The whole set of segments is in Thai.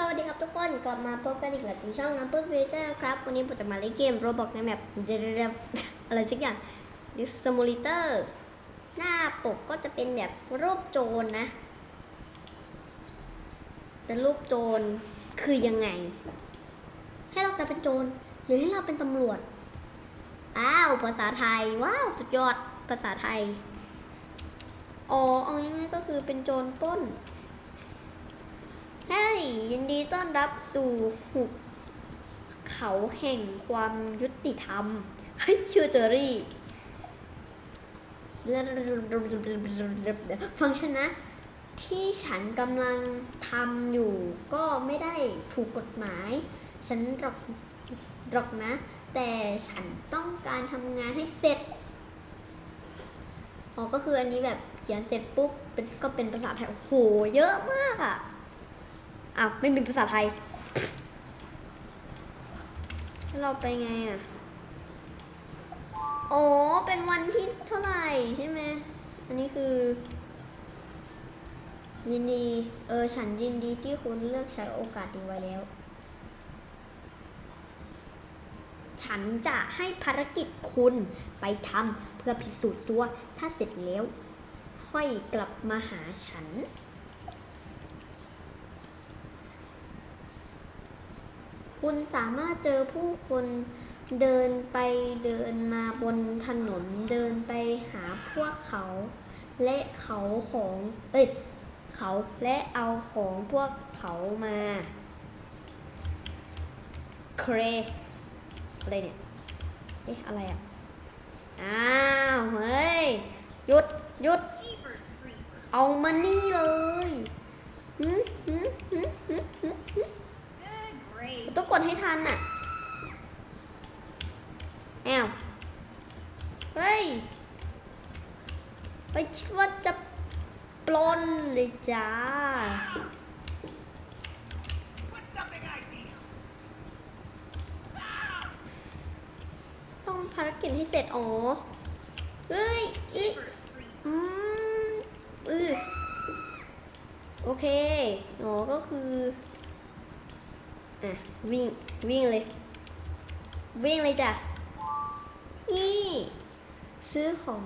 สวัสดีครับทุกคนกลับมาพบกันอีกแล้วที่ช่องน้ำปึ๊กฟิวเจอร์ครับ วันนี้ผมจะมาเล่นเกมโรบอกในแมปเดรอะไรสักอย่างดิสมูลิเตอร์หน้าปกก็จะเป็นแบบรูปโจรนะเป็นรูปโจรคือยังไง ให้เรากลายเป็นโจรหรือให้เราเป็นตำรวจอ้าวภาษาไทย ว้าว สุดยอดภาษาไทย อ๋อเอาง่ายๆก็คือเป็นโจรป้น เฮ้ยยินดีต้อนรับสู่หุบเขาแห่งความยุติธรรมเฮ้ยชื่อเจอรี่ฟังฉันนะ ที่ฉันกำลังทำอยู่ก็ไม่ได้ถูกกฎหมาย ฉันหรอกหรอกนะ แต่ฉันต้องการทำงานให้เสร็จอ๋อก็คืออันนี้แบบเขียนเสร็จปุ๊บเป็นก็เป็นภาษาไทยโอ้โห เยอะมากอะ อ้าวไม่มีภาษาไทยแล้วเราไปไงอะโอ๋อเป็นวันที่เท่าไหร่ใช่ไหมอันนี้คือ ยินดี เออ ฉันยินดีที่คุณเลือกใช้โอกาสนี้ไว้แล้ว ฉันจะให้ภารกิจคุณไปทำเพื่อพิสูจน์ตัว ถ้าเสร็จแล้ว ค่อยกลับมาหาฉัน คุณสามารถเจอผู้คนเดินไปเดินมาบนถนนเดินไปหาพวกเขา และเขาของเอ้ยเขาและเอาของพวกเขามาเครอะไรเนี่ย เอ๊ะ อะไรอะ อ้าว เฮ้ย หยุดหยุด เอามานี่เลย หืมหืมหืมหืม Good grade. ต้องก ดให้ทันอะแอวเฮ้ย ไปคิดว่าจะปล้นเลยจ้า ต้องภารกิจให้เสร็จ อ๋อเฮ้ยเอ้ยอืมอือโอเค อ๋อ ก็คือ อะวิ่งวิ่งเลย วิ่งเลยจ้ะ นี่ ซื้อของ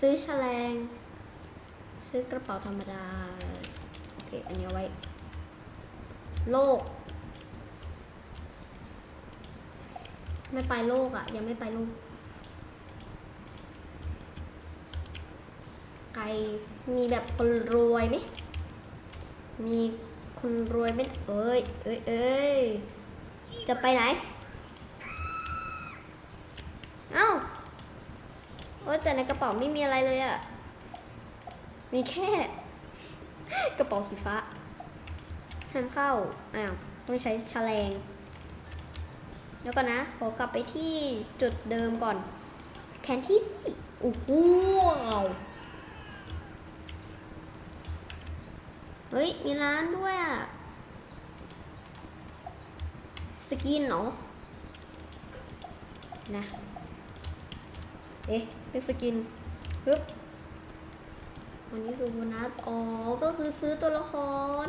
ซื้อแฉลง ซื้อกระเป๋าธรรมดา โอเค อันนี้ไว้ โลก ไม่ไปโลกอะ่ะ ยังไม่ไปโลกใครมีแบบคนรวยไหมมี คนรวยไหมเอ้ยเอ้ยเอ้ยจะไปไหน เอ้าโอ้แต่ในกระเป๋าไม่มีอะไรเลยอะมีแค่ กระเป๋าสีฟ้าห้ามเข้า อ้าว ต้องใช้แฉลง แล้วก็นะ ขอกลับไปที่จุดเดิมก่อน แผนที่ โอ้โหเเฮ้ย มีร้านด้วยอะสกินเหรอ นะ เอ๊ะเป็นสกินปึ๊บวันนี้คือโบนัส อ๋อ ก็คือซื้อตัวละคร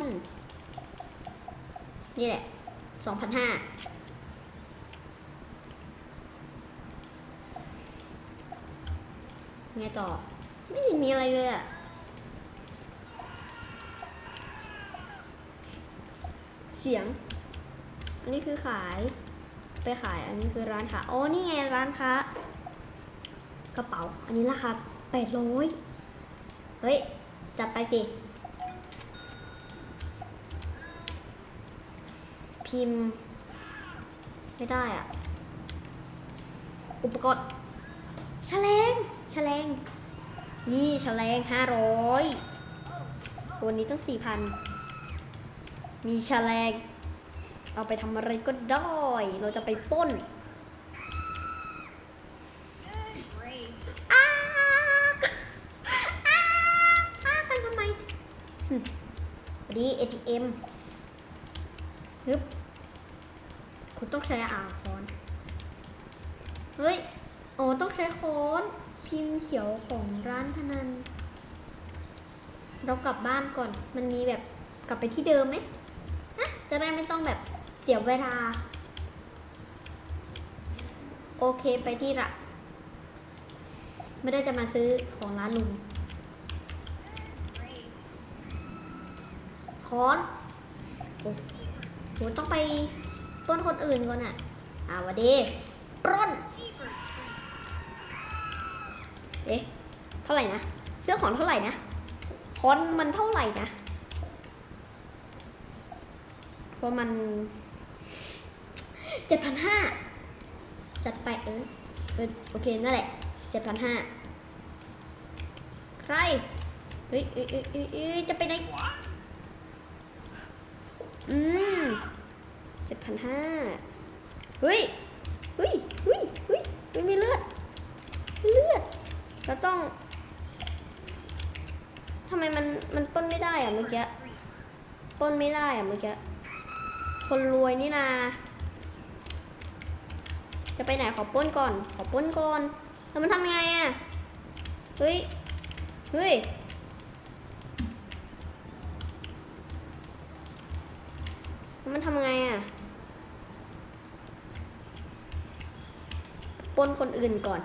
นี่แหละสองพันห้าไงต่อ ไม่เห็นมีอะไรเลยอะ สียง อันนี้คือขายไปขายอันนี้คือร้านค้าโอ๋อนี่ไงร้านค้ากระเป๋า อันนี้ราคาแปดร้อยเฮ้ย จัดไปสิ พิมพ์ ไม่ได้อะอุปกรณ์แฉลงแฉลงนี่แฉลงห้าร้อยวันนี้ต้องสี่พัน มีแฉลงเอาไปทำอะไรก็ได้ เราจะไปป้นอาอาอ้ากันทำไมหึวันนี้ ATM ฮึบคุณต้องใช้อาคอน เฮ้ย โอ้ต้องใช้ค้อน พิมพ์เขียวของร้านพนัน เรากลับบ้านก่อน มันมีแบบกลับไปที่เดิมไหม จะได้ไม่ต้องแบบเสียเวลา โอเคไปที่ละไม่ได้จะมาซื้อของร้านลุง Great. คอนโอ้โหต้องไปปล้นคนอื่นก่อนอะอ่าวะเดปล้น เอ๊ะ เท่าไหร่นะ เสื้อของเท่าไหร่นะคอนมันเท่าไหร่นะเพ ราะมันเจ็ดพันห้าจัดไปเออเออโอเคนั่นแหละเจ็ดพันห้าใครเฮ้ยเอ้ยเอ้ยอุ้ยจะไปไหนอืมเจ็ดพันห้าเฮ้ยเฮ้ยเฮ้ยเฮ้ยเฮ้ยมีเลือดมีเลือดเราต้องทำไมมันมันป้นไม่ได้อะเมื่อกี้ป้นไม่ได้อะเมื่อกี้ คนรวยนี่นาจะไปไหนขอป้นก่อน ขอป้นก่อน แล้วมันทำยังไงอะเฮ้ย เฮ้ย มันทำไงอะปล้นคนอื่นก่อน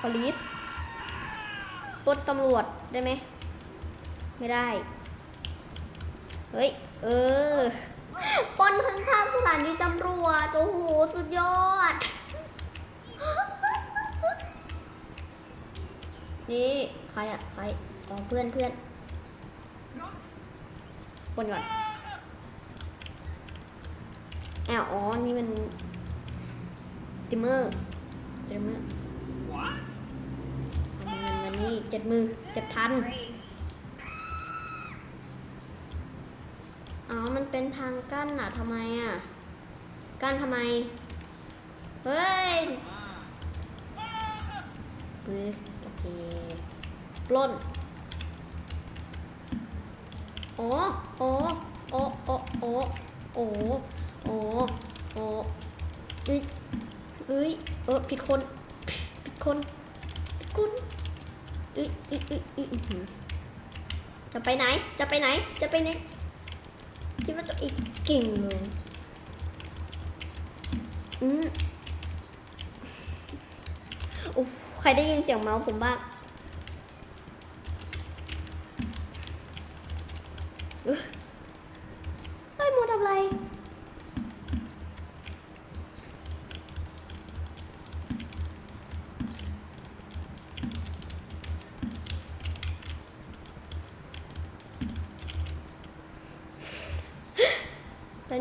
police ปล้นตำรวจได้ไหม ไม่ได้ เฮ้ย เออปล้นข้างๆสถานีตำรวจ โอ้โห สุดยอด นี่ใครอะใครอ๋อเพื่อนเพื่อนปล้นก่อนอ้าวอ๋อ นี่มันสติมเมอร์สติมเมอร์ What? เอาเงินมานี่เจ็ดมือเจ็ดพัน อ๋อ มันเป็นทางกั้นอะทำไมอะ กั้นทำไม เฮ้ยปื้อโอเค ปล้น โอ้โอ้โอ้โอ้โอ้โอ้โอ้โอ้เอ้ยเอ้ย เออผิดคน ผิดคน ผิดคนเอ้ยเอ้ยเอ้ยเอ้ยจะไปไหน จะไปไหน จะไปไหน คิดว่าตัวเองเก่งเลยอืมโอ้ใครได้ยินเสียงเมาส์ผมบ้าง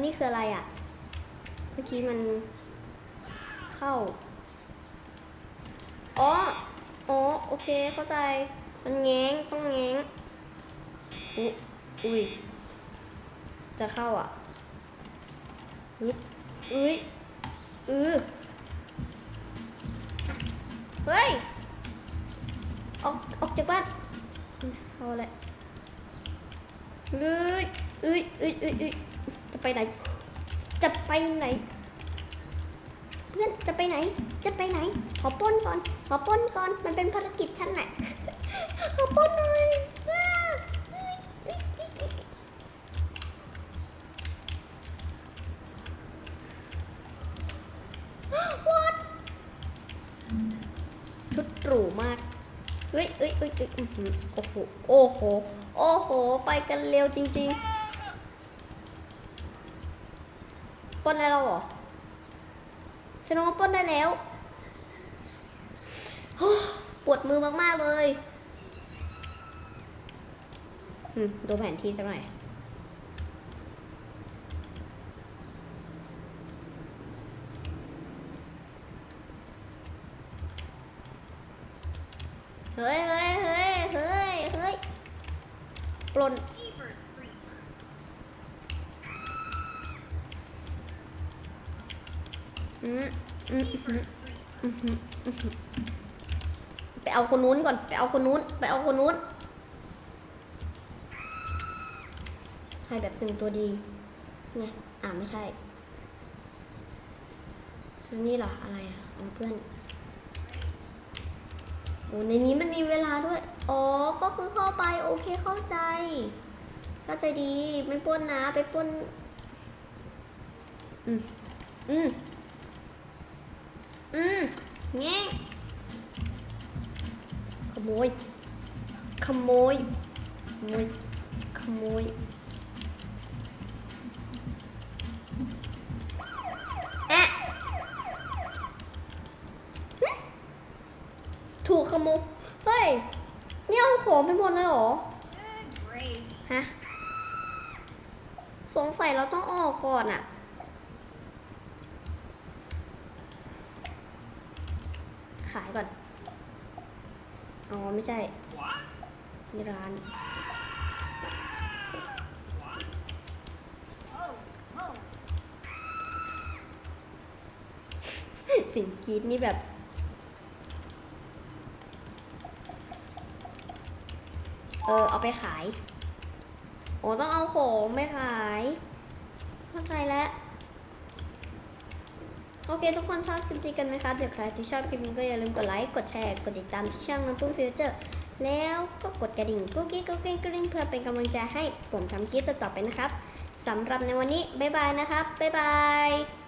นี่คืออะไรอะ เมื่อกี้มันเข้า อ๋อ อ๋อ โอเค เข้าใจ มันแง้ง ต้องแง้ง อุ๊ยอุ้ย จะเข้าอะอึดอุ้ยอือเฮ้ย ออก ออกจากบ้านอืมเข้าอะไรเอ้ยเอ้ยเอ้ยเอ้ยเอ้ย จะไปไหน จะไปไหน เพื่อนจะไปไหน จะไปไหน ขอป้นก่อน ขอป้นก่อน มันเป็นภารกิจฉันน่ะขอป้นหน่อยอ้าเอ้ยเอ้ยเอ้ยเอ้ย What ชุดหรูมาก เฮ้ยเอ้ยเอ้ยโอ้โห โอ้โห โอ้โห ไปกันเร็วจริง ๆป ล้นได้แล้วเหรอแสดงว่าปล้นได้แล้วปวดมือมากๆเลย ดูแผนที่สักหน่อย ไปเอาคนนู้นก่อน ไปเอาคนนู้น ไปเอาคนนู้น ให้แบบตึงตัวดี ไง อ่าไม่ใช่แล้วนี่เหรอ อะไรอะเพื่อนโอ้ในนี้มันมีเวลาด้วย อ๋อ ก็คือเข้าไป โอเคเข้าใจ เข้าใจดี ไม่ป้นนะ ไปป้น อืม อืม อืมแง่ขโมย ขโมย ขโมย ขโมย แอะหึถูกขโมย เฮ้ย เนี่ยเอาของไปหมดเลยเหรอ Eh, great. ฮะ สงสัยเราต้องออกก่อนอะ ขายก่อน อ๋อ ไม่ใช่นี่ร้านสิ่งกีดนี่แบบ เออ เอาไปขาย โอ้ต้องเอาของไปขาย เข้าใจแล้ว โอเค ทุกคนชอบคลิปนี้กันไหมคะเดี๋ยวใครที่ชอบคลิปนี้ก็อย่าลืมกดไลค์ กดแชร์ กดติดตามที่ช่องน้ำปุ้งฟิวเจอร์ แล้วก็กดกระดิ่งกุ๊กกิ๊กกุ๊กกิ๊กกุ๊กกิ๊กเพื่อเป็นกำลังใจให้ผมทำคลิปต่อๆไปนะครับสำหรับในวันนี้ บ๊ายบายนะครับ บ๊ายบาย